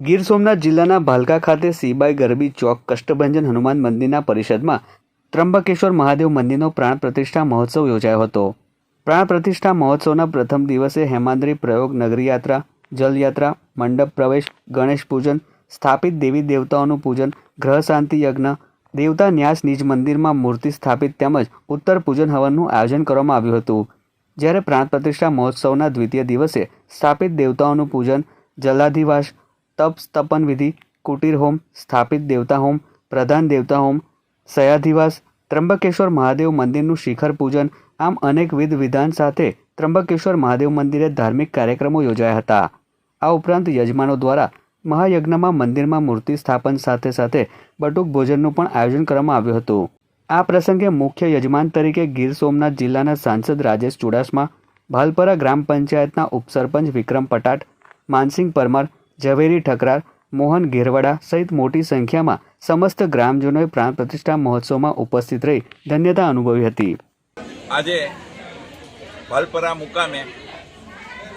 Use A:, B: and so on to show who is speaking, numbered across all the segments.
A: ગીર સોમનાથ જિલ્લાના ભાલકા ખાતે સીબાઈ ગરબી ચોક કષ્ટભંજન હનુમાન મંદિરના પરિષદમાં ત્રંબકેશ્વર મહાદેવ મંદિરનો પ્રાણ પ્રતિષ્ઠા મહોત્સવ યોજાયો હતો. પ્રાણ પ્રતિષ્ઠા મહોત્સવના પ્રથમ દિવસે હેમાંદ્રી પ્રયોગ નગરીયાત્રા, જલયાત્રા, મંડપ પ્રવેશ, ગણેશ પૂજન, સ્થાપિત દેવી દેવતાઓનું પૂજન, ગ્રહ શાંતિ યજ્ઞ, દેવતા ન્યાસ નિજ મંદિરમાં મૂર્તિ સ્થાપિત તેમજ ઉત્તર પૂજન હવનનું આયોજન કરવામાં આવ્યું હતું. જ્યારે પ્રાણ પ્રતિષ્ઠા મહોત્સવના દ્વિતીય દિવસે સ્થાપિત દેવતાઓનું પૂજન, જલાધિવાસ તપ સ્તપન વિધિ કુટીર હોમ, સ્થાપિત દેવતા હોમ, પ્રધાન દેવતા હોમ, સયાધિવાસ ત્રંબકેશ્વર મહાદેવ મંદિરનું શિખર પૂજન, આમ અનેકવિધ વિધાન સાથે ત્રંબકેશ્વર મહાદેવ મંદિરે ધાર્મિક કાર્યક્રમો યોજાયા હતા. આ ઉપરાંત યજમાનો દ્વારા મહાયજ્ઞમાં મંદિરમાં મૂર્તિ સ્થાપન સાથે સાથે બટુક ભોજનનું પણ આયોજન કરવામાં આવ્યું હતું. આ પ્રસંગે મુખ્ય યજમાન તરીકે ગીર સોમનાથ જિલ્લાના સાંસદ રાજેશ ચુડાસમા, ભાલપરા ગ્રામ પંચાયતના ઉપસરપંચ વિક્રમ પટાટ, માનસિંહ પરમાર ઝવેરી ઠકરાર, મોહન ઘેરવાડા સહિત મોટી સંખ્યામાં સમસ્ત ગ્રામજનોએ પ્રાણ પ્રતિષ્ઠા મહોત્સવમાં ઉપસ્થિત રહી ધન્યતા અનુભવી હતી.
B: આજે ભાલપરા મુકામે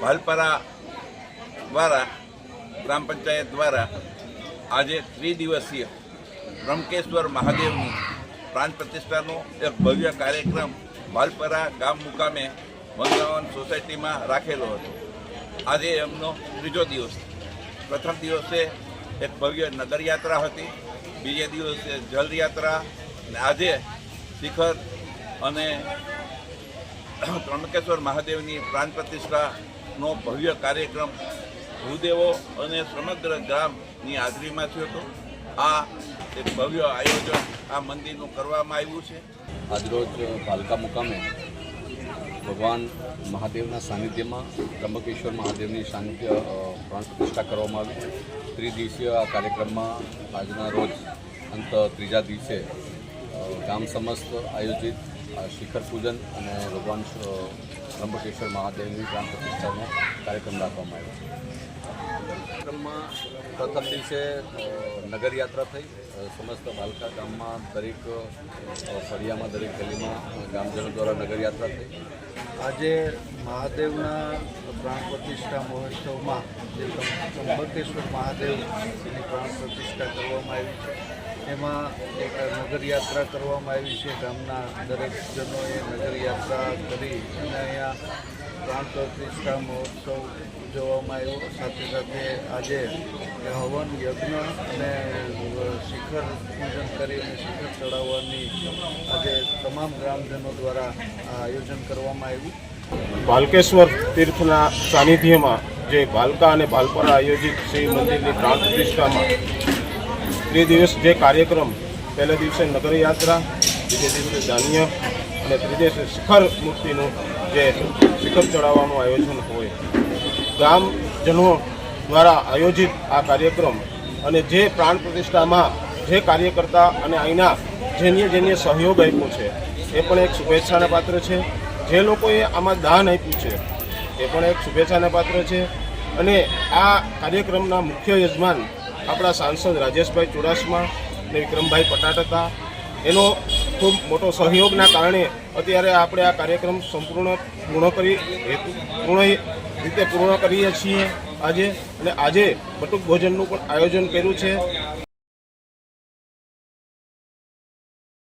B: ભાલપરા દ્વારા, ગ્રામ પંચાયત દ્વારા આજે ત્રિદિવસીય રમકેશ્વર મહાદેવની પ્રાણ પ્રતિષ્ઠાનો એક ભવ્ય કાર્યક્રમ ભાલપરા ગામ મુકામે વંગાવન સોસાયટીમાં રાખેલો હતો. આજે એમનો ત્રીજો દિવસ. પ્રથમ દિવસે એક ભવ્ય નગરયાત્રા હતી. બીજે દિવસે જલયાત્રા. અને આજે શિખર અને ત્રણકેશ્વર મહાદેવની પ્રાણ પ્રતિષ્ઠાનો ભવ્ય કાર્યક્રમ ભૂદેવો અને સમગ્ર ગામની હાજરીમાં થયો હતો. આ એક ભવ્ય આયોજન આ મંદિરનું કરવામાં આવ્યું છે.
C: આજરોજ પાલકા મુકામે ભગવાન મહાદેવના સાનિધ્યમાં ત્રંબકેશ્વર મહાદેવની સાનિધ્ય પ્રાણ પ્રતિષ્ઠા કરવામાં આવી. ત્રિદિવસીય આ કાર્યક્રમમાં આજના રોજ અંત ત્રીજા દિવસે ગામ સમસ્ત આયોજિત શિખર પૂજન અને ભગવાન ત્રંબકેશ્વર મહાદેવની પ્રાણ પ્રતિષ્ઠાનો કાર્યક્રમ રાખવામાં આવ્યો કાર્યક્રમમાં પ્રથમ દિવસે નગરયાત્રા થઈ. સમસ્ત બાલકા ગામમાં દરેક ફળિયામાં, દરેક ગલીમાં ગામજનો દ્વારા નગરયાત્રા થઈ.
D: આજે મહાદેવના પ્રાણ પ્રતિષ્ઠા મહોત્સવમાં જે ત્રંબ- ત્રંબકેશ્વર મહાદેવની પ્રાણ પ્રતિષ્ઠા કરવામાં આવી છે. એમાં એક નગરયાત્રા કરવામાં આવી છે. ગામના દરેક જનોએ નગરયાત્રા કરી અને અહીંયા પ્રાણ પ્રતિષ્ઠા મહોત્સવ ઉજવવામાં આવ્યો. સાથે સાથે આજે હવન યજ્ઞ અને શિખર પૂજન કરી અને શિખર ચડાવવાની આજે તમામ ગ્રામજનો દ્વારા આયોજન કરવામાં આવ્યું.
E: બાલકેશ્વર તીર્થના સાનિધ્યમાં જે ભાલકા અને બાલપરા આયોજિત શ્રી મંદિરની પ્રાણ પ્રતિષ્ઠામાં ત્રિદિવસ જે કાર્યક્રમ, પહેલા દિવસે નગરયાત્રા બીજે દિવસે ધાન્ય અને ત્રીજે દિવસે શિખર મૂર્તિનું જે શિખર ચડાવવાનું આયોજન હોય. ગામજનો દ્વારા આયોજિત આ કાર્યક્રમ અને જે પ્રાણ પ્રતિષ્ઠામાં જે કાર્યકર્તા અને અહીંના જેને જેને સહયોગ આપ્યો છે, એ પણ એક શુભેચ્છાના પાત્ર છે. જે લોકોએ આમાં દાન આપ્યું છે, એ પણ એક શુભેચ્છાના પાત્ર છે. અને આ કાર્યક્રમના મુખ્ય યજમાન આપણા સાંસદ રાજેશભાઈ ચુડાસમા અને વિક્રમભાઈ પટાટ એનો ખૂબ મોટો સહયોગના કારણે અત્યારે આપણે આ કાર્યક્રમ સંપૂર્ણ પૂર્ણ કરી હેતુ, પૂર્ણ રીતે પૂર્ણ કરીએ છીએ આજે. અને આજે બટુક ભોજનનું પણ આયોજન કર્યું છે.